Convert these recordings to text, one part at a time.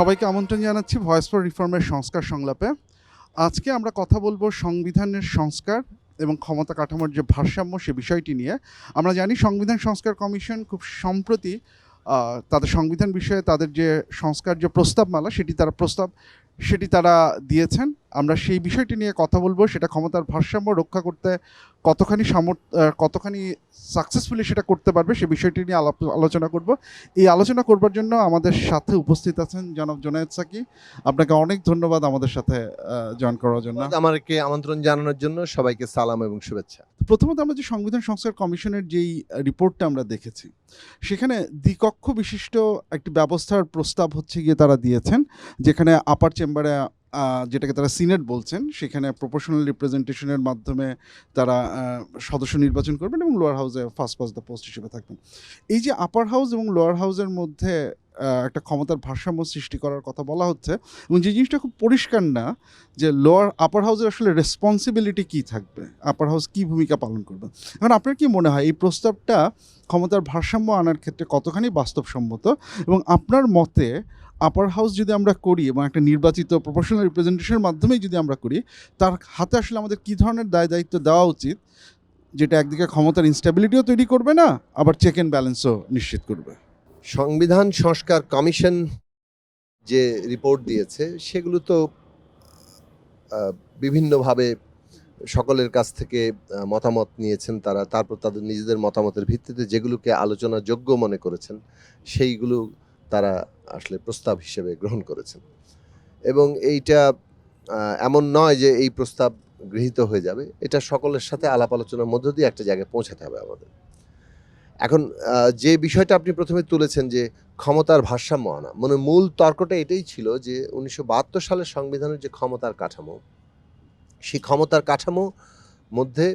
সবাইকে আমন্ত্রণ জানাচ্ছি ভয়েস ফর রিফর্মের সংস্কার সংলাপে। আজকে আমরা কথা বলব সংবিধানের সংস্কার এবং ক্ষমতা কাঠামোর যে ভারসাম্য সে বিষয়টি নিয়ে। আমরা জানি সংবিধান সংস্কার কমিশন খুব সম্প্রতি তাদের সংবিধান বিষয়ে তাদের যে সংস্কার যে প্রস্তাবমালা, সেটি তারা প্রস্তাব, সেটি তারা দিয়েছেন। আমরা সেই বিষয়টি নিয়ে কথা বলব, সেটা ক্ষমতার ভারসাম্য রক্ষা করতে কতখানি সামর্থ্য কতখানি সাকসেসফুলি সেটা করতে পারবে সে বিষয়টি নিয়ে আলাপ আলোচনা করব। এই আলোচনা করবার জন্য আমাদের সাথে উপস্থিত আছেন জনাব জোনায়েদ সাকি। আপনাকে অনেক ধন্যবাদ আমাদের সাথে জয়েন করার জন্য। আমাকে আমন্ত্রণ জানানোর জন্য। সবাইকে সালাম এবং শুভেচ্ছা। প্রথমত আমরা যে সংবিধান সংস্কার কমিশনের যেই রিপোর্টটা আমরা দেখেছি সেখানে দ্বিকক্ষ বিশিষ্ট একটি ব্যবস্থার প্রস্তাব হচ্ছে গিয়ে তারা দিয়েছেন যেখানে আপার চেম্বারে যেটাকে তারা সিনেট বলছেন, সেখানে প্রপোর্শনাল রিপ্রেজেন্টেশনের মাধ্যমে তারা সদস্য নির্বাচন করবেন এবং লোয়ার হাউসে ফার্স্ট পাস দ্য পোস্ট হিসেবে থাকবেন। এই যে আপার হাউস এবং লোয়ার হাউসের মধ্যে একটা ক্ষমতার ভারসাম্য সৃষ্টি করার কথা বলা হচ্ছে এবং যে জিনিসটা খুব পরিষ্কার না, যে লোয়ার আপার হাউসের আসলে রেসপন্সিবিলিটি কী থাকবে? আপার হাউস কী ভূমিকা পালন করবে? এখন আপনার কি মনে হয়, এই প্রস্তাবটা ক্ষমতার ভারসাম্য আনার ক্ষেত্রে কতখানি বাস্তবসম্মত এবং আপনার মতে আপার হাউস যদি আমরা করি এবং একটা নির্বাচিত প্রফেশনাল রিপ্রেজেন্টেশনের মাধ্যমেই যদি আমরা করি, তার হাতে আসলে আমাদের কী ধরনের দায় দায়িত্ব দেওয়া উচিত? যেটা একদিকে ক্ষমতার ইনস্টেবিলিটিও তৈরি করবে না, আবার চেক অ্যান্ড ব্যালেন্সও নিশ্চিত করবে। সংবিধান সংস্কার কমিশন যে রিপোর্ট দিয়েছে, সেগুলো তো বিভিন্নভাবে সকলের কাছ থেকে মতামত নিয়েছেন তারা, তারপর তাদের নিজেদের মতামতের ভিত্তিতে যেগুলোকে আলোচনা যোগ্য মনে করেছেন, সেইগুলো তারা আসলে প্রস্তাব হিসেবে গ্রহণ করেছেন। এবং এইটা এমন নয় যে এই প্রস্তাব গৃহীত হয়ে যাবে। এটা সকলের সাথে আলাপ আলোচনার মধ্য দিয়ে একটা জায়গায় পৌঁছাতে হবে আমাদের। এখন যে বিষয়টা আপনি প্রথমে তুলেছেন যে ক্ষমতার ভারসাম্য আনা মানে মূল তর্কটা এটাই ছিল যে উনিশশো বাহাত্তর সালের সংবিধানের যে ক্ষমতার কাঠামো, সেই ক্ষমতার কাঠামো মধ্যে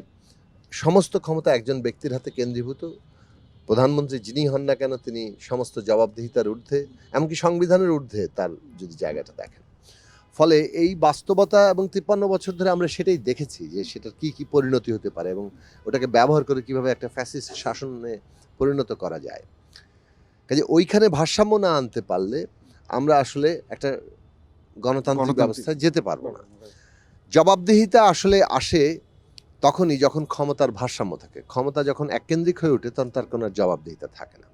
সমস্ত ক্ষমতা একজন ব্যক্তির হাতে কেন্দ্রীভূত। প্রধানমন্ত্রী যিনি হন না কেন তিনি সমস্ত জবাবদিহিতার ঊর্ধ্বে এমনকি সংবিধানের ঊর্ধ্বে তার যদি জায়গাটা দেখেন। ফলে এই বাস্তবতা এবং তিপ্পান্ন বছর ধরে আমরা সেটাই দেখেছি যে সেটার কি কি পরিণতি হতে পারে এবং ওটাকে ব্যবহার করে কীভাবে একটা ফ্যাসিস্ট শাসনে পরিণত করা যায়। কাজে ওইখানে ভারসাম্য না আনতে পারলে আমরা আসলে একটা গণতান্ত্রিক ব্যবস্থায় যেতে পারব না। জবাবদিহিতা আসলে আসে তখনই যখন ক্ষমতার ভারসাম্য থাকে ক্ষমতা যখন এককেন্দ্রিক হয়ে ওঠে তখন তার কোনো জবাবদিহিতা থাকে না।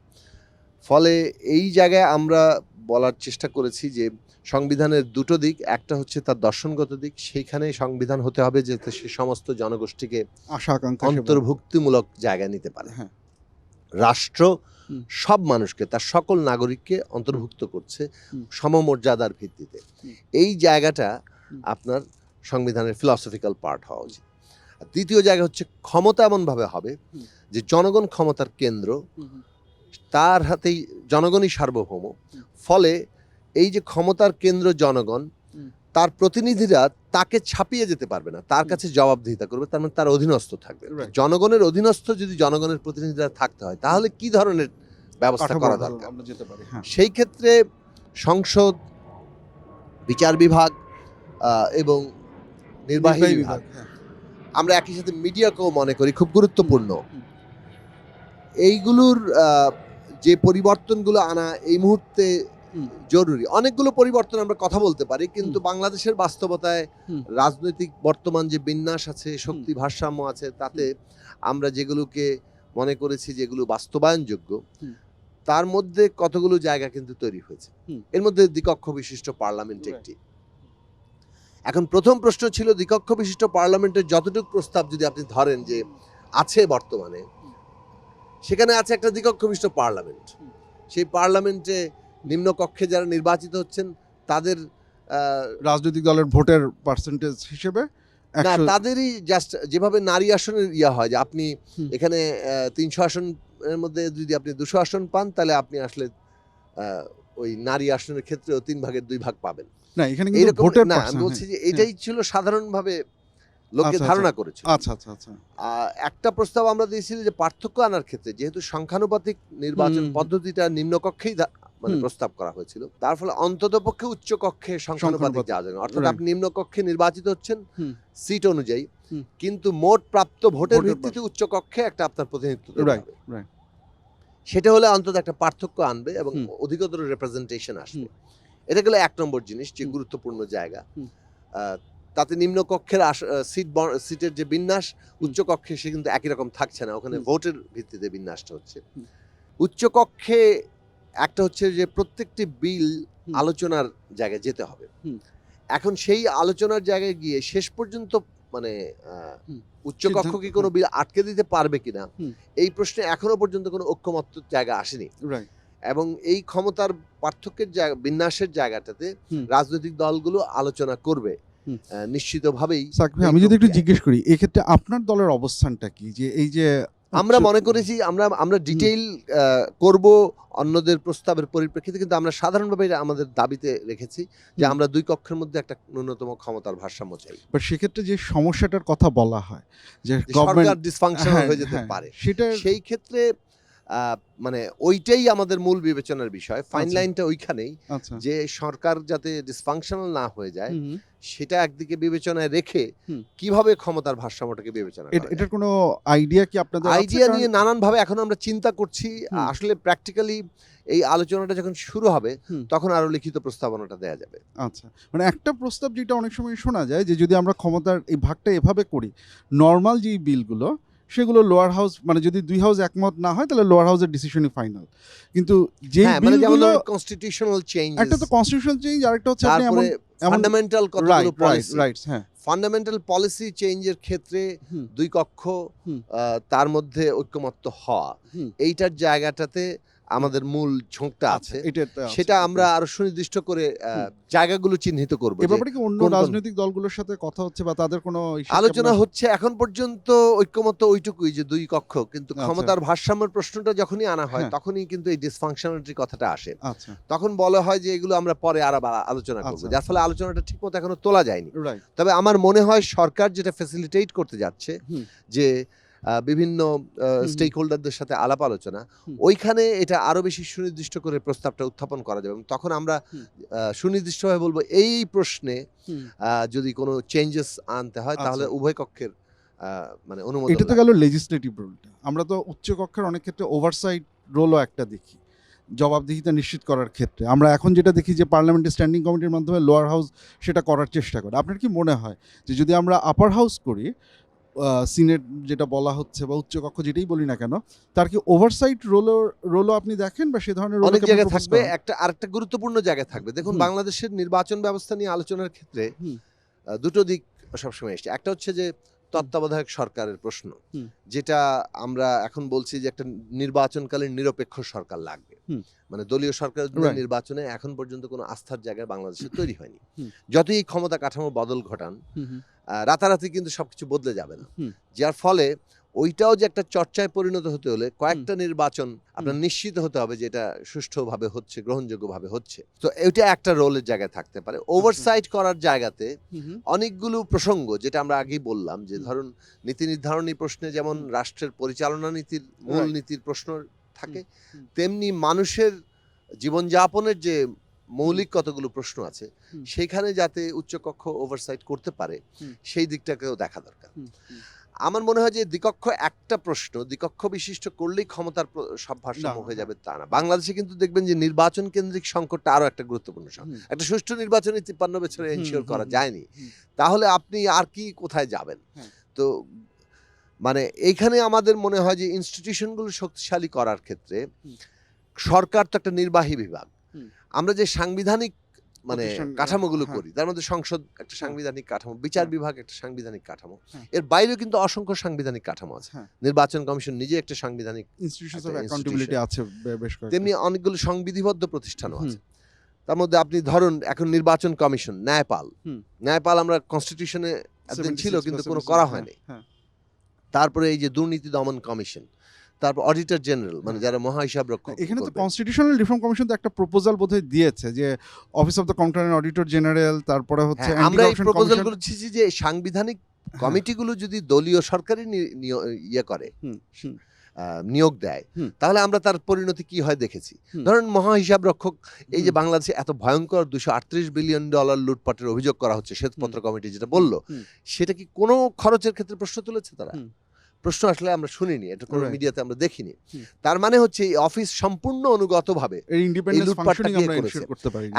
ফলে এই জায়গায় আমরা বলার চেষ্টা করেছি যে সংবিধানের দুটো দিক একটা হচ্ছে তার দর্শনগত দিক সেইখানে সংবিধান হতে হবে যাতে সে সমস্ত জনগোষ্ঠীকে অন্তর্ভুক্তিমূলক জায়গায় নিতে পারে। হ্যাঁ। রাষ্ট্র সব মানুষকে তার সকল নাগরিককে অন্তর্ভুক্ত করছে সমমর্যাদার ভিত্তিতে। এই জায়গাটা আপনার সংবিধানের ফিলসফিক্যাল পার্ট হওয়া উচিত। দ্বিতীয় জায়গা হচ্ছে ক্ষমতা এমনভাবে হবে যে জনগণ ক্ষমতার কেন্দ্র। তার হাতেই জনগণই সার্বভৌম। ফলে এই যে ক্ষমতার কেন্দ্র জনগণ তার প্রতিনিধিরা তাকে ছাপিয়ে যেতে পারবে না তার কাছে জবাবদিহিতা করবে তার মানে তার অধীনস্থ থাকবে। জনগণের অধীনস্থ যদি জনগণের প্রতিনিধিরা থাকতে হয় তাহলে কি ধরনের ব্যবস্থা করা দরকার? যেতে পারি হ্যাঁ। সেই ক্ষেত্রে সংসদ বিচার বিভাগ এবং নির্বাহী বিভাগ, হ্যাঁ। আমরা একই সাথে মিডিয়াকেও মনে করি খুব গুরুত্বপূর্ণ। এইগুলোর যে পরিবর্তনগুলো আনা এই মুহূর্তে জরুরি। অনেকগুলো পরিবর্তন আমরা কথা বলতে পারি কিন্তু বাংলাদেশের বাস্তবতায় রাজনৈতিক বর্তমান যে বিন্যাস আছে শক্তি ভারসাম্য আছে তাতে আমরা যেগুলোকে মনে করেছি যেগুলো বাস্তবায়নযোগ্য তার মধ্যে কতগুলো জায়গা কিন্তু তৈরি হয়েছে। এর মধ্যে দ্বিকক্ষ বিশিষ্ট পার্লামেন্ট একটি। এখন প্রথম প্রশ্ন ছিল দ্বিকক্ষ বিশিষ্ট পার্লামেন্টের যতটুকু প্রস্তাব যদি আপনি ধরেন যে আছে বর্তমানে সেখানে আছে একটা দ্বিকক্ষ বিশিষ্ট পার্লামেন্ট। সেই পার্লামেন্টে নিম্নকক্ষে যারা নির্বাচিত হচ্ছেন তাদের রাজনৈতিক দলের ভোটের পার্সেন্টেজ হিসেবে না তাদেরই জাস্ট যেভাবে নারী আসনের ইয়া হয় যে আপনি এখানে তিনশো আসনের মধ্যে যদি আপনি দুশো আসন পান তাহলে আপনি আসলে ওই নারী আসনের ক্ষেত্রেও তিন ভাগের দুই ভাগ পাবেন। না এখানে কিন্তু ভোটের না আমি বলছি হ্যাঁ। যে এটাই ছিল সাধারণভাবে লোকে আচ্ছা, ধারণা করেছিল। আচ্ছা আচ্ছা আচ্ছা। একটা প্রস্তাব আমরা দিয়েছিলাম যে পার্থক্য আনার ক্ষেত্রে যেহেতু সংখ্যানুপাতিক নির্বাচন পদ্ধতিটা নিম্নকক্ষেই মানে প্রস্তাব করা হয়েছিল তার ফলে অন্তত পক্ষে উচ্চ কক্ষে সংখ্যানুপাতিক যাওয়া অর্থাৎ. আপনি নিম্নকক্ষে নির্বাচিত হচ্ছেন সিট অনুযায়ী। কিন্তু মোট প্রাপ্ত ভোটের ভিত্তিতে উচ্চ কক্ষে একটা আপনার প্রতিনিধিত্ব. সেটা হলে অন্তত একটা পার্থক্য আনবে এবং অধিকতর রিপ্রেজেন্টেশন আসবে। এটা গেলো এক নম্বর জিনিস যে গুরুত্বপূর্ণ জায়গা। তাতে নিম্ন কক্ষের সিট সিটের যে বিন্যাস উচ্চ কক্ষে সে কিন্তু একই রকম থাকছে না। ওখানে ভোটের ভিত্তিতে বিন্যাসটা হচ্ছে। হুম। উচ্চ কক্ষে একটা হচ্ছে যে প্রত্যেকটি বিল আলোচনার জায়গায় যেতে হবে। এখন সেই আলোচনার জায়গায় গিয়ে শেষ পর্যন্ত মানে আহ, হুম। উচ্চ কক্ষ কি কোনো বিল আটকে দিতে পারবে কিনা এই প্রশ্নে এখনও পর্যন্ত কোনো ঐক্যমত্য জায়গা আসেনি। রাইট এবং এই ক্ষমতার পার্থক্যের জায়গা বিন্যাসের জায়গাটাতে রাজনৈতিক দলগুলো আলোচনা করবে। নিশ্চিতভাবেই আমি যদি একটু জিজ্ঞেস করি এক্ষেত্রে আপনার দলের অবস্থানটা কি? যে এই যে আমরা মনে করেছি আমরা আমরা ডিটেইল করব অন্যদের প্রস্তাবের পরিপ্রেক্ষিতে কিন্তু আমরা সাধারণভাবে আমাদের দাবিতে রেখেছি যে আমরা দুই কক্ষের মধ্যে একটা ন্যূনতম ক্ষমতার ভারসাম্য চাই। বাট সেক্ষেত্রে যে সমস্যাটার কথা বলা হয় যে সরকার ডিসফাংশনাল হয়ে যেতে পারে সেটা সেই ক্ষেত্রে মানে ওইটাই আমাদের মূল বিবেচনার বিষয়। ফাইন আচ্ছা। লাইনটা ওইখানেই আচ্ছা। যে সরকার যাতে ডিসফাংশনাল না হয়ে যায়। সেটা একদিকে বিবেচনায় রেখে কীভাবে ক্ষমতার ভারসাম্যটাকে বিবেচনা। এটার কোনো আইডিয়া কি আপনাদের আইডিয়া নিয়ে নানান ভাবে এখন আমরা চিন্তা করছি। আসলে প্র্যাকটিক্যালি এই আলোচনাটা যখন শুরু হবে তখন আরও লিখিত প্রস্তাবনাটা দেয়া যাবে। আচ্ছা। মানে একটা প্রস্তাব যেটা অনেক সময় শোনা যায় যে যদি আমরা ক্ষমতার এই ভাগটা এভাবে করি নর্মাল যেই বিলগুলো সেগুলো লোয়ার হাউস মানে যদি দুই হাউস একমত না হয় তাহলে লোয়ার হাউসের ডিসিশনই ফাইনাল কিন্তু যে হ্যাঁ মানে বিলগুলো কনস্টিটিউশনাল চেঞ্জ একটা তো কনস্টিটিউশন চেঞ্জ আরেকটা হচ্ছে আপনি এমন ফান্ডামেন্টাল কতগুলো পলিসি রাইট হ্যাঁ। ফান্ডামেন্টাল পলিসি চেঞ্জের ক্ষেত্রে দুই কক্ষ তার মধ্যে ঐক্যমত্য হওয়া। এইটার জায়গাটাতে আমাদের মূল ঝোঁকটা আচ্ছা আছে এটা সেটা আমরা আরও সুনির্দিষ্ট করে জায়গাগুলো চিহ্নিত করব এ ব্যাপারে কি অন্য রাজনৈতিক দলগুলোর সাথে কথা হচ্ছে বা তাদের কোনো আলোচনা হচ্ছে এখন পর্যন্ত ঐক্যমত ওইটুকুই যে দুই কক্ষ কিন্তু আচ্ছা। ক্ষমতার ভারসাম্যের প্রশ্নটা যখনই আনা হয় হ্যাঁ। তখনই কিন্তু এই ডিসফাংশনালিটির কথাটা আসে। আচ্ছা। তখন বলা হয় যে এগুলো আমরা পরে আর আলোচনা করব। যার ফলে আলোচনাটা ঠিকমতো এখনও তোলা যায়নি। তবে আমার মনে হয় সরকার যেটা ফ্যাসিলিটেট করতে যাচ্ছে যে বিভিন্ন স্টেক হোল্ডারদের সাথে আলাপ আলোচনা ওইখানে এটা আরও বেশি সুনির্দিষ্ট করে প্রস্তাবটা উত্থাপন করা যাবে। এবং তখন আমরা সুনির্দিষ্টভাবে বলব এই প্রশ্নে যদি কোনো চেঞ্জেস আনতে হয় তাহলে আচ্ছা। উভয় কক্ষের মানে অনুমোদন এটা তো গেল লেজিসলেটিভ রোলটা আমরা তো উচ্চ কক্ষের অনেক ক্ষেত্রে ওভারসাইট রোলও একটা দেখি জবাবদিহিতা নিশ্চিত করার ক্ষেত্রে। আমরা এখন যেটা দেখি যে পার্লামেন্টের স্ট্যান্ডিং কমিটির মাধ্যমে লোয়ার হাউস সেটা করার চেষ্টা করে। আপনার কি মনে হয় যে যদি আমরা আপার হাউস করি সিনেট যেটা বলা হচ্ছে বা উচ্চকক্ষ যেটাই বলি না কেন তার কি ওভারসাইট রোলও রোলও আপনি দেখেন বা সে ধরনের অনেক জায়গায় থাকবে একটা আরেকটা গুরুত্বপূর্ণ জায়গায় থাকবে। দেখুন বাংলাদেশের নির্বাচন ব্যবস্থা নিয়ে আলোচনার ক্ষেত্রে দুটো দিক সবসময় এসছে। একটা হচ্ছে যে তত্ত্বাবধায়ক সরকারের প্রশ্ন যেটা আমরা এখন বলছি যে একটা নির্বাচনকালীন নিরপেক্ষ সরকার লাগবে। মানে দলীয় সরকার নির্বাচনে এখন পর্যন্ত কোনো আস্থার জায়গায় বাংলাদেশে তৈরি হয়নি। যতই এই ক্ষমতা কাঠামো বদল ঘটান রাতারাতি কিন্তু সবকিছু বদলে যাবে না। যার ফলে ওইটাও যে একটা চর্চায় পরিণত হতে হলে কয়েকটা নির্বাচন আপনার নিশ্চিত হতে হবে যে এটা সুষ্ঠুভাবে হচ্ছে গ্রহণযোগ্যভাবে হচ্ছে। তো এটা একটা রোলের জায়গায় থাকতে পারে। ওভারসাইট করার জায়গাতে অনেকগুলো প্রসঙ্গ যেটা আমরা আগেই বললাম যে ধরুন নীতি নির্ধারণী প্রশ্নে যেমন রাষ্ট্রের পরিচালনা নীতির মূল নীতির প্রশ্ন থাকে তেমনি মানুষের জীবনযাপনের যে মৌলিক কতগুলো প্রশ্ন আছে সেখানে যাতে উচ্চকক্ষ ওভারসাইট করতে পারে সেই দিকটাকেও দেখা দরকার। আমার মনে হয় যে দ্বিকক্ষ একটা প্রশ্ন দ্বিকক্ষ বিশিষ্ট করলেই ক্ষমতার সব ভারসাম্য হয়ে যাবে তা না। বাংলাদেশে কিন্তু দেখবেন যে নির্বাচন কেন্দ্রিক সংকটটা আরও একটা গুরুত্বপূর্ণ একটা সুষ্ঠু নির্বাচনে তিপ্পান্ন বছরে এনশিওর করা যায়নি। তাহলে আপনি আর কি কোথায় যাবেন? হ্যাঁ। তো মানে এইখানে আমাদের মনে হয় যে ইনস্টিটিউশনগুলো শক্তিশালী করার ক্ষেত্রে সরকার তো একটা নির্বাহী বিভাগ। আমরা যে সাংবিধানিক মানে কাঠামোগুলো হ্যাঁ। করি তার মধ্যে সংসদ একটা সাংবিধানিক কাঠামো বিচার হ্যাঁ। বিভাগ একটা সাংবিধানিক কাঠামো হ্যাঁ। এর বাইরেও কিন্তু অসংখ্য সাংবিধানিক কাঠামো আছে হ্যাঁ। নির্বাচন কমিশন নিজে একটা সাংবিধানিক। আছে। তেমনি অনেকগুলো সংবিধিবদ্ধ প্রতিষ্ঠানও আছে তার মধ্যে আপনি ধরুন এখন নির্বাচন কমিশন ন্যায়পাল। ন্যায়পাল আমরা কনস্টিটিউশনে একদিন ছিল কিন্তু কোনো করা হ্যাঁ, হয়নি হ্যাঁ। তারপরে এই যে দুর্নীতি দমন কমিশন তারপর অডিটর জেনারেল মানে হ্যাঁ। যারা মহা হিসাব রক্ষক এখানে তো কনস্টিটিউশনাল রিফর্ম কমিশন তো একটা প্রপোজাল বোধহয় দিয়েছে যে office of the controller auditor general তারপরে হচ্ছে হ্যাঁ, আমরা এই anti-corruption প্রপোজাল commission- করছি যে সাংবিধানিক হ্যাঁ, কমিটিগুলো যদি দলীয় সরকারি ইয়ে করে নিয়োগ দেয় তাহলে আমরা তার পরিণতি কি হয় দেখেছি। ধরেন মহা হিসাব রক্ষক এই যে বাংলাদেশে এত ভয়ঙ্কর দুশো আটত্রিশ বিলিয়ন ডলার লুটপাটের অভিযোগ করা হচ্ছে শ্বেতপত্র কমিটি যেটা বলল সেটা কি কোনো খরচের ক্ষেত্রে প্রশ্ন তুলেছে তারা। প্রশ্ন আসলে আমরা শুনিনি এটা কোনো মিডিয়াতে আমরা দেখিনি। তার মানে হচ্ছে এই অফিস সম্পূর্ণ অনুগতভাবে।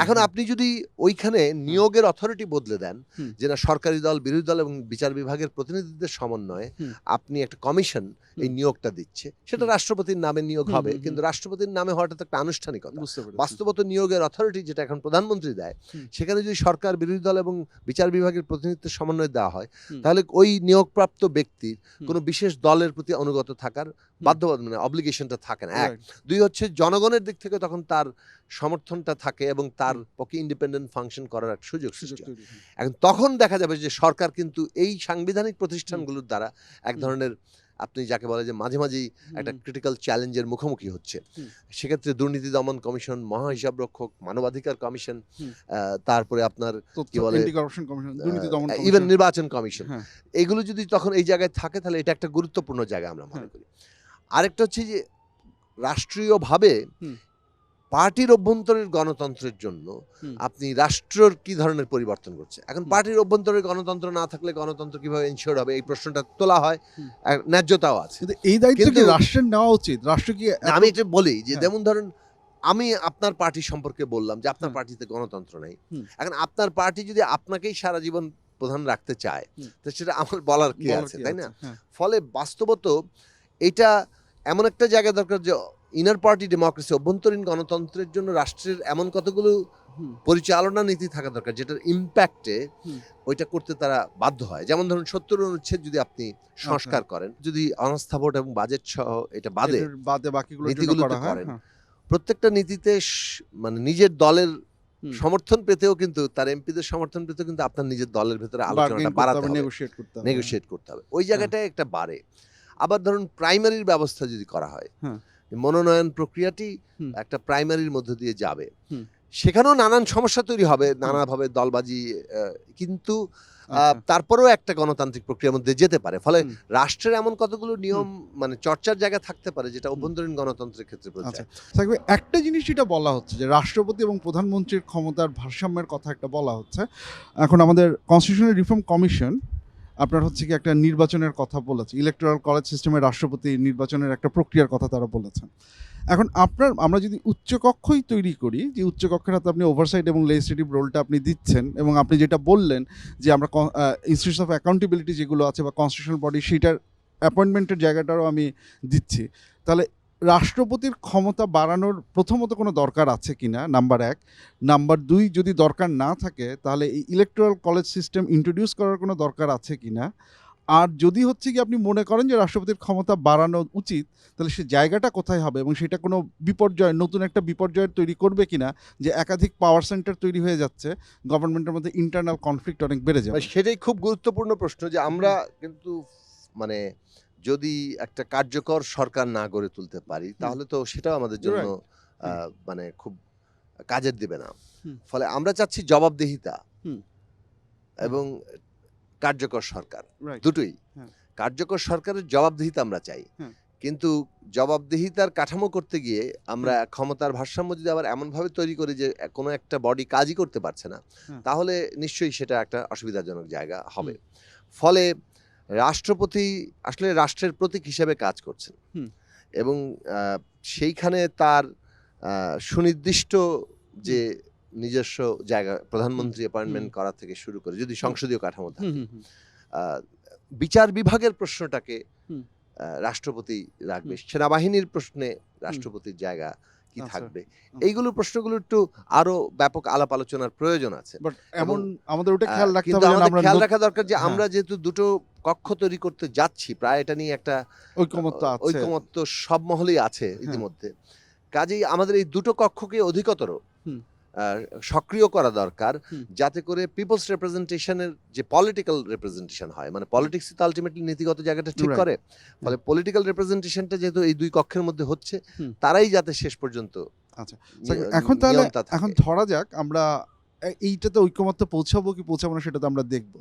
এখন আপনি যদি ওইখানে নিয়োগের অথরিটি বদলে দেন। যে না সরকারি দল বিরোধী দল এবং বিচার বিভাগের প্রতিনিধিদের সমন্বয়ে আপনি একটা কমিশন এই নিয়োগটা দিচ্ছে। সেটা রাষ্ট্রপতির নামে নিয়োগ হবে কিন্তু রাষ্ট্রপতির নামে হওয়াটা তো একটা আনুষ্ঠানিকতা। বাস্তবত নিয়োগের অথরিটি যেটা এখন প্রধানমন্ত্রী দেয় সেখানে যদি সরকার বিরোধী দল এবং বিচার বিভাগের প্রতিনিধিত্বের সমন্বয় দেওয়া হয় তাহলে ওই নিয়োগপ্রাপ্ত ব্যক্তির কোনো বিশেষ দলের প্রতি অনুগত থাকার বাধ্যবাধ মানে অব্লিগেশনটা থাকে না। এক। দুই হচ্ছে জনগণের দিক থেকে তখন তার সমর্থনটা থাকে এবং তার পক্ষে ইন্ডিপেন্ডেন্ট ফাংশন করার এক সুযোগ সৃষ্টি। এখন তখন দেখা যাবে যে সরকার কিন্তু এই সাংবিধানিক প্রতিষ্ঠানগুলোর দ্বারা এক ধরনের আপনি যাকে বলে যে মাঝে মাঝেই একটা ক্রিটিক্যাল চ্যালেঞ্জের মুখোমুখি হচ্ছে। সেক্ষেত্রে দুর্নীতি দমন কমিশন মহা হিসাব রক্ষক মানবাধিকার কমিশন আহ, তারপরে আপনার কি বলে? ইভেন নির্বাচন কমিশন। হ্যাঁ। এগুলো যদি তখন এই জায়গায় থাকে তাহলে এটা একটা গুরুত্বপূর্ণ জায়গা আমরা মনে হ্যাঁ। করি। আরেকটা হচ্ছে যে রাষ্ট্রীয়ভাবে। পার্টির অভ্যন্তরের গণতন্ত্রের জন্য আপনি রাষ্ট্রর কি ধরনের পরিবর্তন করছে এখন পার্টির অভ্যন্তরের গণতন্ত্র না থাকলে গণতন্ত্র কীভাবে ইনশিওর হবে? এই প্রশ্নটা তোলা হয় আর ন্যায্যতাও আছে। কিন্তু এই দায়িত্ব কি রাষ্ট্রের নেওয়া উচিত? রাষ্ট্র কি আমি এটা বলি যে হ্যাঁ। যেমন ধরেন আমি আপনার পার্টি সম্পর্কে বললাম যে আপনার। পার্টিতে গণতন্ত্র নেই। এখন আপনার পার্টি যদি আপনাকেই সারা জীবন প্রধান রাখতে চায় তো সেটা আমার বলার কি আছে তাই না? হ্যাঁ, ফলে বাস্তবত এটা এমন একটা জায়গা দরকার যে ইনার পার্টি ডেমোক্রেসি অভ্যন্তরীণ গণতন্ত্রের জন্য রাষ্ট্রের এমন কতগুলো পরিচালনা নীতি থাকা দরকার যেটার ইম্প্যাক্টে ওইটা করতে তারা বাধ্য হয় যেমন ধরুন সত্তর অনুচ্ছেদ যদি আপনি সংস্কার আচ্ছা। করেন যদি অনাস্থাভোট এবং বাজেট সহ এটা বাদে বাদে বাকিগুলো হয় করেন। হ্যাঁ, প্রত্যেকটা নীতিতে মানে নিজের দলের সমর্থন পেতেও কিন্তু তার এমপিদের সমর্থন পেতেও কিন্তু আপনার নিজের দলের ভেতরে আলোচনাটা বাড়াতে হবে, হবে negotiate করতে হবে। নেগোশিয়েট করতে হবে ওই জায়গাটায় একটা বাড়ে আবার ধরুন প্রাইমারির ব্যবস্থা যদি করা হয় হ্যাঁ। মনোনয়ন প্রক্রিয়াটি একটা প্রাইমারির মধ্য দিয়ে যাবে। সেখানেও নানান সমস্যা তৈরি হবে নানাভাবে দলবাজি কিন্তু আচ্ছা, তারপরেও একটা গণতান্ত্রিক প্রক্রিয়ার মধ্যে যেতে পারে। ফলে রাষ্ট্রের এমন কতগুলো নিয়ম মানে চর্চার জায়গা থাকতে পারে যেটা অভ্যন্তরীণ গণতন্ত্রের ক্ষেত্রে প্রযোজ্য আচ্ছা। থাকবে একটা জিনিস যেটা বলা হচ্ছে যে রাষ্ট্রপতি এবং প্রধানমন্ত্রীর ক্ষমতার ভারসাম্যের কথা একটা বলা হচ্ছে। এখন আমাদের কনস্টিটিউশনাল রিফর্ম কমিশন আপনার হচ্ছে কি একটা নির্বাচনের কথা বলেছে ইলেকট্রাল কলেজ সিস্টেমে রাষ্ট্রপতি নির্বাচনের একটা প্রক্রিয়ার কথা তারা বলেছেন। এখন আপনার, আমরা যদি উচ্চকক্ষই তৈরি করি, যে উচ্চকক্ষের হাতে আপনি ওভারসাইট এবং লেজিসলেটিভ রোলটা আপনি দিচ্ছেন, এবং আপনি যেটা বললেন যে আমরা ইনস্টিটিউট অফ অ্যাকাউন্টেবিলিটি যেগুলো আছে বা কনস্টিটিউশনাল বডি সেটার অ্যাপয়েন্টমেন্টের জায়গাটারও আমি দিচ্ছি, তাহলে রাষ্ট্রপতির ক্ষমতা বাড়ানোর প্রথমত কোনো দরকার আছে কিনা? নাম্বার এক। নাম্বার দুই, যদি দরকার না থাকে, তাহলে এই ইলেকট্রাল কলেজ সিস্টেম ইন্ট্রোডিউস করার কোনো দরকার আছে কিনা? আর যদি হচ্ছে কি আপনি মনে করেন যে রাষ্ট্রপতির ক্ষমতা বাড়ানো উচিত, তাহলে সে জায়গাটা কোথায় হবে এবং সেটা কোনো বিপর্যয়, নতুন একটা বিপর্যয় তৈরি করবে কিনা? যে একাধিক পাওয়ার সেন্টার তৈরি হয়ে যাচ্ছে গভর্নমেন্টের মধ্যে ইন্টারনাল কনফ্লিক্ট অনেক বেড়ে যাবে। সেটাই খুব গুরুত্বপূর্ণ প্রশ্ন যে আমরা কিন্তু মানে যদি একটা কার্যকর সরকার না গড়ে তুলতে পারি তাহলে তো সেটাও আমাদের জন্য মানে খুব কাজের দিবে না। ফলে আমরা চাচ্ছি জবাবদিহিতা। এবং কার্যকর সরকার দুটোই। হ্যাঁ। কার্যকর সরকারের জবাবদিহিতা আমরা চাই। হ্যাঁ। কিন্তু জবাবদিহিতার কাঠামো করতে গিয়ে আমরা ক্ষমতার ভারসাম্য যদি আবার এমনভাবে তৈরি করি যে কোনো একটা বডি কাজই করতে পারছে না হ্যাঁ। তাহলে নিশ্চয়ই সেটা একটা অসুবিধাজনক জায়গা হবে। ফলে রাষ্ট্রপতি আসলে রাষ্ট্রের প্রতীক হিসেবে কাজ করছেন। এবং সেইখানে তার সুনির্দিষ্ট যে নিজস্ব জায়গা প্রধানমন্ত্রী অ্যাপয়েন্টমেন্ট করা থেকে শুরু করে যদি সংসদীয় কাঠামো থাকে। বিচার বিভাগের প্রশ্নটাকে রাষ্ট্রপতি রাখবে। সেনাবাহিনীর প্রশ্নে রাষ্ট্রপতির জায়গা কি আচ্ছা। থাকবে? এইগুলো প্রশ্নগুলো একটু আরও ব্যাপক আলাপ আলোচনার প্রয়োজন আছে। বাট এমন আমাদের ওটা খেয়াল রাখতে হবে আমাদের খেয়াল রাখা দরকার যে হ্যাঁ। আমরা যেহেতু দুটো কক্ষ তৈরি করতে যাচ্ছি প্রায় এটা নিয়ে একটা ঐকমত্য আছে। ঐকমত্য সব মহলেই আছে ইতিমধ্যে। কাজেই আমাদের এই দুটো কক্ষকে অধিকতর সক্রিয় করা দরকার যাতে করে পিপলস রিপ্রেজেন্টেশনের যে পলিটিক্যাল রিপ্রেজেন্টেশন হয় মানে পলিটিক্স তো আলটিমেটলি নীতিগত জায়গাটা ঠিক করে ফলে পলিটিক্যাল রিপ্রেজেন্টেশনটা যেহেতু এই দুই কক্ষের মধ্যে হচ্ছে তারাই যাতে শেষ পর্যন্ত আচ্ছা। এখন তাহলে এখন ধরা যাক আমরা এইটাতে ঐক্যমত্য পৌঁছাবো কি পৌঁছাবো না সেটা তো আমরা দেখব।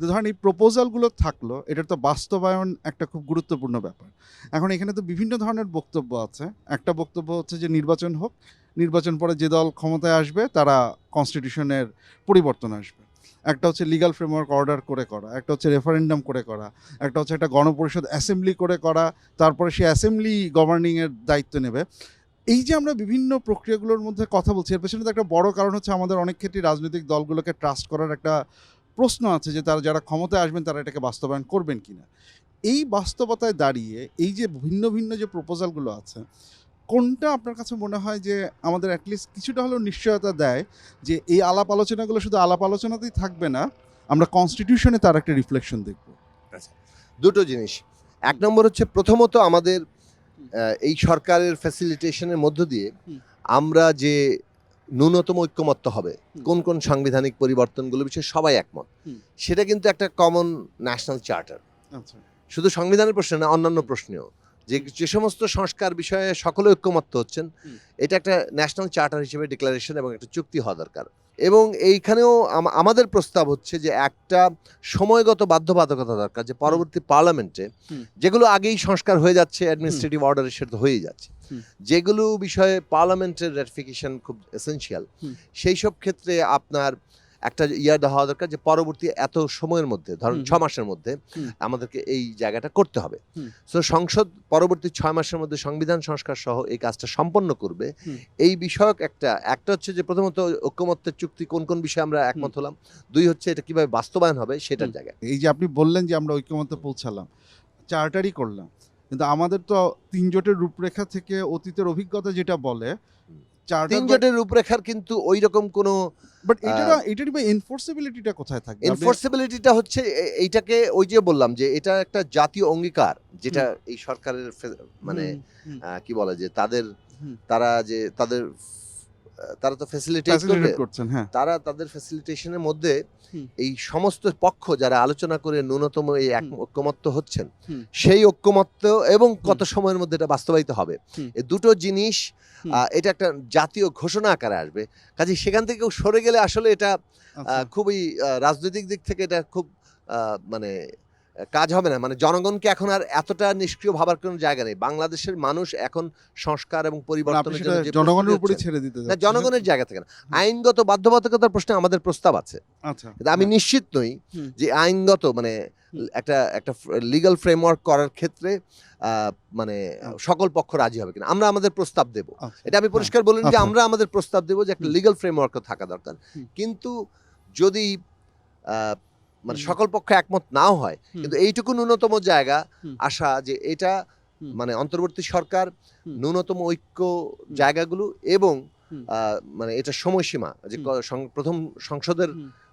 তো ধরেন এই প্রপোজালগুলো থাকল এটার তো বাস্তবায়ন একটা খুব গুরুত্বপূর্ণ ব্যাপার। এখন এখানে তো বিভিন্ন ধরনের বক্তব্য আছে। একটা বক্তব্য হচ্ছে যে নির্বাচন হোক নির্বাচন পরে যে দল ক্ষমতায় আসবে, তারা কনস্টিটিউশনের পরিবর্তন আসবে। একটা হচ্ছে লিগাল ফ্রেমওয়ার্ক অর্ডার করে করা, একটা হচ্ছে রেফারেন্ডাম করে করা, একটা হচ্ছে একটা গণপরিষদ অ্যাসেম্বলি করে করা, তারপরে সে অ্যাসেম্বলি গভর্নিংয়ের দায়িত্ব নেবে। এই যে আমরা বিভিন্ন প্রক্রিয়াগুলোর মধ্যে কথা বলছি, এর পেছনে একটা বড় কারণ হচ্ছে আমাদের অনেক ক্ষেত্রে রাজনৈতিক দলগুলোকে ট্রাস্ট করার একটা প্রশ্ন আছে যে তারা যারা ক্ষমতায় আসবেন, তারা এটাকে বাস্তবায়ন করবেন কিনা। এই বাস্তবতায় দাঁড়িয়ে, এই যে ভিন্ন ভিন্ন যে প্রপোজালগুলো আছে কোনটা আপনার কাছে মনে হয় যে আমাদের অ্যাটলিস্ট কিছুটা হলেও নিশ্চয়তা দেয় যে এই আলাপ আলোচনাগুলো শুধু আলাপ আলোচনাতেই থাকবে না আমরা কনস্টিটিউশনে তার একটা রিফ্লেকশন দেখব। দুটো জিনিস। এক নম্বর হচ্ছে প্রথমত আমাদের এই সরকারের ফ্যাসিলিটেশনের মধ্য দিয়ে আমরা যে ন্যূনতম ঐক্যমত্য হবে কোন কোন সাংবিধানিক পরিবর্তনগুলো বিষয়ে সবাই একমত সেটা কিন্তু একটা কমন ন্যাশনাল চার্টার আচ্ছা। শুধু সংবিধানের প্রশ্নে না অন্যান্য প্রশ্নেও। যে যে সমস্ত সংস্কার বিষয়ে সকলে ঐক্যমত্য হচ্ছেন এটা একটা ন্যাশনাল চার্টার হিসেবে ডিক্লারেশন এবং একটা চুক্তি হওয়া দরকার। এবং এইখানেও আমাদের প্রস্তাব হচ্ছে যে একটা সময়গত বাধ্যবাধকতা দরকার যে পরবর্তী পার্লামেন্টে যেগুলো আগেই সংস্কার হয়ে যাচ্ছে অ্যাডমিনিস্ট্রেটিভ অর্ডার সেটা তো হয়েই যাচ্ছে। যেগুলো বিষয়ে পার্লামেন্টের র্যাটিফিকেশন খুব এসেনশিয়াল হুম। সেই সব ক্ষেত্রে আপনার একটা ইয়ার হওয়া দরকার যে পরবর্তী এত সময়ের মধ্যে ধরুন ছ মাসের মধ্যে আমাদেরকে এই জায়গাটা করতে হবে। সো সংসদ পরবর্তী ছয় মাসের মধ্যে সংবিধান সংস্কার সহ এই কাজটা সম্পন্ন করবে। এই বিষয়ক একটা একটা হচ্ছে যে প্রথমত ঐক্যমত্যের চুক্তি কোন কোন বিষয়ে আমরা একমত হলাম। দুই হচ্ছে এটা কীভাবে বাস্তবায়ন হবে সেটার হুম। জায়গায়। এই যে আপনি বললেন যে আমরা ঐক্যমত্যে পৌঁছালাম চার্টারই করলাম। কিন্তু আমাদের তো তিন জোটের রূপরেখা থেকে অতীতের অভিজ্ঞতা যেটা বলে তিন জোটের রূপরেখার কিন্তু ওই রকম কোনো বাট এটার বা এনফোর্সেবিলিটিটা কোথায় থাকবে? এনফোর্সেবিলিটিটা হচ্ছে এইটাকে ওই যে বললাম যে এটা একটা জাতীয় অঙ্গীকার যেটা এই সরকারের মানে কি বলে যে তাদের তারা যে তাদের তারা তো ফ্যাসিলিটেট করবে। হ্যাঁ। তারা তাদের ফ্যাসিলিটেশনের মধ্যে। এই সমস্ত পক্ষ যারা আলোচনা করে ন্যূনতম এই। ঐক্যমত্য হচ্ছেন সেই ঐক্যমত্য এবং কত সময়ের মধ্যে এটা বাস্তবায়িত হবে দুটো জিনিস আহ, এটা একটা জাতীয় ঘোষণা আকারে আসবে। কাজে সেখান থেকে সরে গেলে আসলে এটা আচ্ছা। আহ, খুবই রাজনৈতিক দিক থেকে এটা খুব আহ, মানে কাজ হবে না। মানে জনগণকে এখন আর এতটা নিষ্ক্রিয় ভাবার কোনো জায়গা নেই। বাংলাদেশের মানুষ এখন সংস্কার এবং মানে পরিবর্তনের জন্য জনগণের উপরে ছেড়ে দিতে না জনগণের জায়গা থেকে না। আইনগত বাধ্যবাধকতার প্রশ্নে আমাদের প্রস্তাব আছে। আচ্ছা। আমি হ্যাঁ, নিশ্চিত নই যে আইনগত মানে একটা একটা লিগাল ফ্রেমওয়ার্ক করার ক্ষেত্রে মানে আচ্ছা। সকল পক্ষ রাজি হবে কিনা। আমরা আমাদের প্রস্তাব দেব। আচ্ছা, এটা আমি পরিষ্কার বলেন যে আচ্ছা। আমরা আমাদের প্রস্তাব দেব যে একটা হুম। লিগ্যাল ফ্রেমওয়ার্ক থাকা দরকার। কিন্তু যদি আহ, মানে সকল পক্ষ একমত নাও হয় কিন্তু এইটুকু ন্যূনতম জায়গা। আশা যে এটা। মানে অন্তর্বর্তী সরকার ন্যূনতম ঐক্য জায়গাগুলো এবং মানে এটা সময়সীমা যে প্রথম সংসদের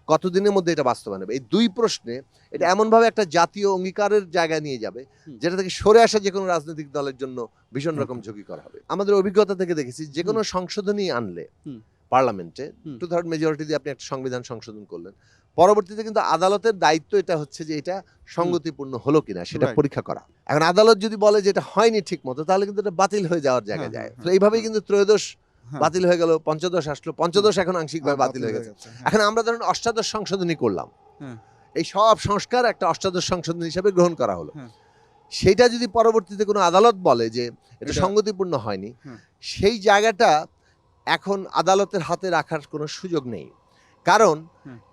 কতদিনের মধ্যে এটা বাস্তবায়ন হবে? এই দুই প্রশ্নে এটা এমনভাবে একটা জাতীয় অঙ্গীকারের জায়গায় নিয়ে যাবে। যেটা থেকে সরে আসা যে কোনো রাজনৈতিক দলের জন্য ভীষণ রকম ঝুঁকি করা হবে। আমাদের অভিজ্ঞতা থেকে দেখেছি যে কোনো সংশোধনী আনলে পার্লামেন্টে টু থার্ড মেজরিটি দিয়ে আপনি একটা সংবিধান সংশোধন করলেন। পরবর্তীতে কিন্তু আদালতের দায়িত্ব এটা হচ্ছে যে এটা সঙ্গতিপূর্ণ হলো কিনা সেটা পরীক্ষা করা এখন আদালত যদি বলে যে এটা হয়নি ঠিক মতো তাহলে কিন্তু এটা বাতিল হয়ে যাওয়ার জায়গায় হ্যাঁ, যায় হ্যাঁ, তো এইভাবেই হ্যাঁ। কিন্তু ত্রয়োদশ বাতিল হয়ে গেল পঞ্চদশ আসলো পঞ্চদশ এখন আংশিকভাবে বাতিল হয়ে গেছে। এখন আমরা ধরুন অষ্টাদশ সংশোধনী করলাম। এই সব সংস্কার একটা অষ্টাদশ সংশোধনী হিসাবে গ্রহণ করা হলো। সেটা যদি পরবর্তীতে কোনো আদালত বলে যে এটা সঙ্গতিপূর্ণ হয়নি হ্যাঁ। সেই জায়গাটা এখন আদালতের হাতে রাখার কোনো সুযোগ নেই কারণ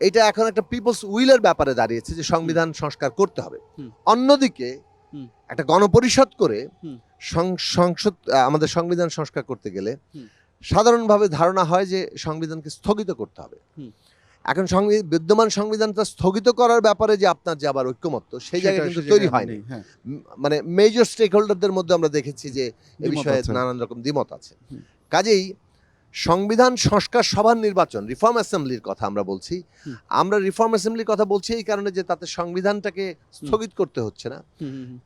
এটা এখন একটা পিপলস উইলের ব্যাপারে দাঁড়িয়েছে যে সংবিধান সংস্কার করতে হবে। অন্যদিকে একটা গণপরিষদ করে সংসদ আমাদের সংবিধান সংস্কার করতে গেলে সাধারণভাবে ধারণা হয় যে সংবিধানকে স্থগিত করতে হবে। এখন বিদ্যমান সংবিধানটা স্থগিত করার ব্যাপারে যে আপনার যে আবার ঐক্যমত্য সেই জায়গায় কিন্তু তৈরি হয়নি। হ্যাঁ। মানে মেজর স্টেক হোল্ডারদের মধ্যে আমরা দেখেছি যে এ বিষয়ে নানান রকম দ্বিমত আছে। কাজেই সংবিধান সংস্কার সভার নির্বাচন রিফর্ম অ্যাসেম্বলির কথা আমরা বলছি। আমরা রিফর্ম অ্যাসেম্বলির কথা বলছি এই কারণে যে তাতে সংবিধানটাকে স্থগিত করতে হচ্ছে না।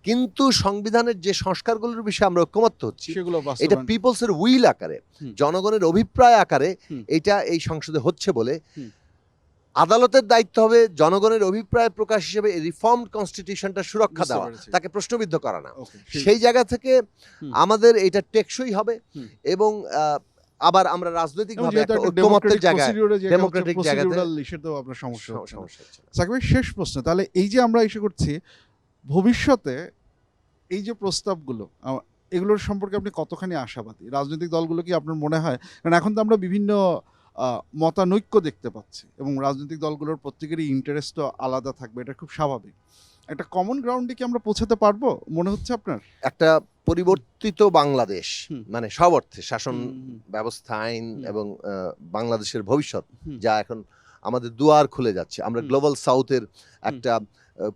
কিন্তু সংবিধানের যে সংস্কারগুলোর বিষয়ে আমরা ঐক্যমত্য হচ্ছি সেগুলো এটা পিপলসের উইল আকারে জনগণের অভিপ্রায় আকারে এটা এই সংসদে হচ্ছে বলে আদালতের দায়িত্ব হবে জনগণের অভিপ্রায় প্রকাশ হিসেবে রিফর্ম কনস্টিটিউশনটা সুরক্ষা দেওয়া তাকে প্রশ্নবিদ্ধ করা না। সেই- জায়গা থেকে আমাদের এটা টেকসই হবে এবং আবার আমরা রাজনৈতিকভাবে একটা ঐক্যমত্যের জায়গায় democratic জায়গাতে- আপনার সমস্যা হচ্ছে সাকিব শেষ প্রশ্ন তাহলে এই যে আমরা এসে করছি ভবিষ্যতে এই যে প্রস্তাবগুলো এগুলোর সম্পর্কে আপনি কতখানি আশাবাদী? রাজনৈতিক দলগুলো কি আপনার মনে হয়? কারণ এখন তো আমরা বিভিন্ন আহ, মতানৈক্য দেখতে পাচ্ছি এবং রাজনৈতিক দলগুলোর প্রত্যেকেরই ইন্টারেস্ট তো আলাদা থাকবে এটা খুব স্বাভাবিক। একটা কমন গ্রাউন্ডে কি আমরা পৌঁছাতে পারব? মনে হচ্ছে আপনার? একটা পরিবর্তিত বাংলাদেশ মানে সব অর্থে শাসন ব্যবস্থা আইন এবং বাংলাদেশের ভবিষ্যৎ যা এখন আমাদের দুয়ার খুলে যাচ্ছে। আমরা গ্লোবাল সাউথের একটা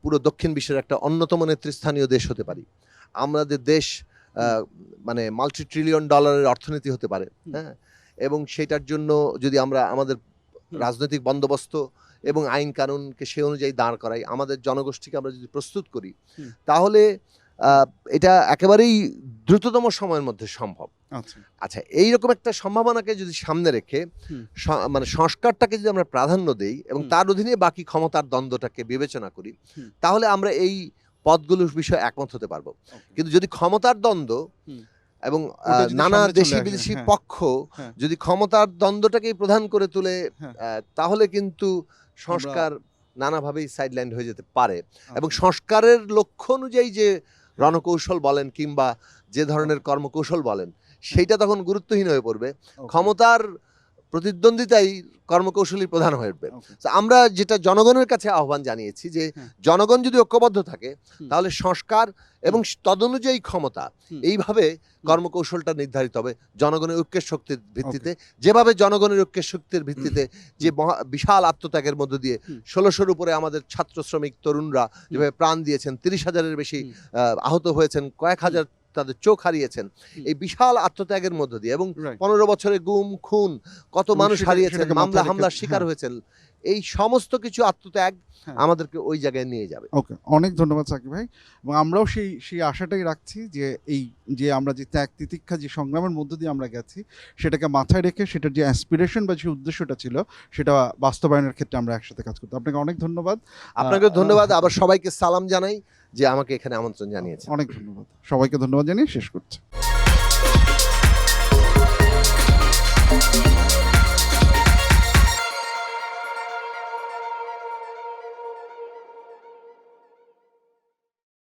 পুরো দক্ষিণ বিশ্বের একটা অন্যতম নেতৃস্থানীয় দেশ হতে পারি। আমাদের দেশ মানে মাল্টি ট্রিলিয়ন ডলারের অর্থনীতি হতে পারে হ্যাঁ? এবং সেটার জন্য যদি আমরা আমাদের রাজনৈতিক বন্দোবস্ত এবং আইন কানুনকে সে অনুযায়ী দাঁড় করাই আমাদের জনগোষ্ঠীকে আমরা যদি প্রস্তুত করি তাহলে এটা একেবারেই দ্রুততম সময়ের মধ্যে সম্ভব। আচ্ছা। আচ্ছা এইরকম একটা সম্ভাবনাকে যদি সামনে রেখে মানে সংস্কারটাকে যদি আমরা প্রাধান্য দেই এবং তার অধীনে বাকি ক্ষমতার দ্বন্দ্বটাকে বিবেচনা করি তাহলে আমরা এই পদগুলোর বিষয়ে একমত হতে পারব। কিন্তু যদি ক্ষমতার দ্বন্দ্ব এবং নানা দেশি বিদেশি হ্যাঁ। পক্ষ হ্যাঁ। যদি ক্ষমতার দ্বন্দ্বটাকেই প্রধান করে তুলে হ্যাঁ। তাহলে কিন্তু সংস্কার নানাভাবেই সাইডলাইন হয়ে যেতে পারে। এবং আচ্ছা। সংস্কারের লক্ষ্য অনুযায়ী যে রণকৌশল বলেন কিংবা যে ধরনের কর্মকৌশল বলেন সেইটা তখন গুরুত্বহীন হয়ে পড়বে। ক্ষমতার প্রতিদ্বন্দ্বিতাই কর্মকৌশলী প্রধান হয়ে উঠবে। আমরা যেটা জনগণের কাছে আহ্বান জানিয়েছি যে হ্যাঁ। জনগণ যদি ঐক্যবদ্ধ থাকে তাহলে সংস্কার এবং তদনুযায়ী ক্ষমতা এইভাবে কর্মকৌশলটা নির্ধারিত হবে জনগণের ঐক্যের শক্তির ভিত্তিতে। যেভাবে জনগণের ঐক্যের শক্তির ভিত্তিতে যে মহা বিশাল আত্মত্যাগের মধ্য দিয়ে ষোলোশোর উপরে আমাদের ছাত্র শ্রমিক তরুণরা যেভাবে প্রাণ দিয়েছেন তিরিশ হাজারের বেশি আহত হয়েছেন কয়েক হাজার তাদের চোখ হারিয়েছেন। এই বিশাল আত্মত্যাগের মধ্য দিয়ে এবং পনেরো বছরে গুম খুন কত মানুষ হারিয়েছেন মামলা হামলার শিকার হ্যাঁ। হয়েছেন এই সমস্ত কিছু আত্মত্যাগ হ্যাঁ। আমাদেরকে ওই জায়গায় নিয়ে যাবে। ওকে অনেক ধন্যবাদ সাকিব ভাই। এবং আমরাও সেই সেই আশাটাই রাখছি যে এই যে আমরা যে ত্যাগ তিতিক্ষা যে সংগ্রামের মধ্য দিয়ে আমরা গেছি সেটাকে মাথায় রেখে সেটার যে অ্যাসপিরেশন বা যে উদ্দেশ্যটা ছিল সেটা বাস্তবায়নের ক্ষেত্রে আমরা একসাথে কাজ করতে আপনাকে অনেক ধন্যবাদ। আপনাকে ধন্যবাদ। আবার সবাইকে সালাম জানাই। যে আমাকে এখানে আমন্ত্রণ জানিয়েছে অনেক ধন্যবাদ। সবাইকে ধন্যবাদ জানিয়ে শেষ করছি।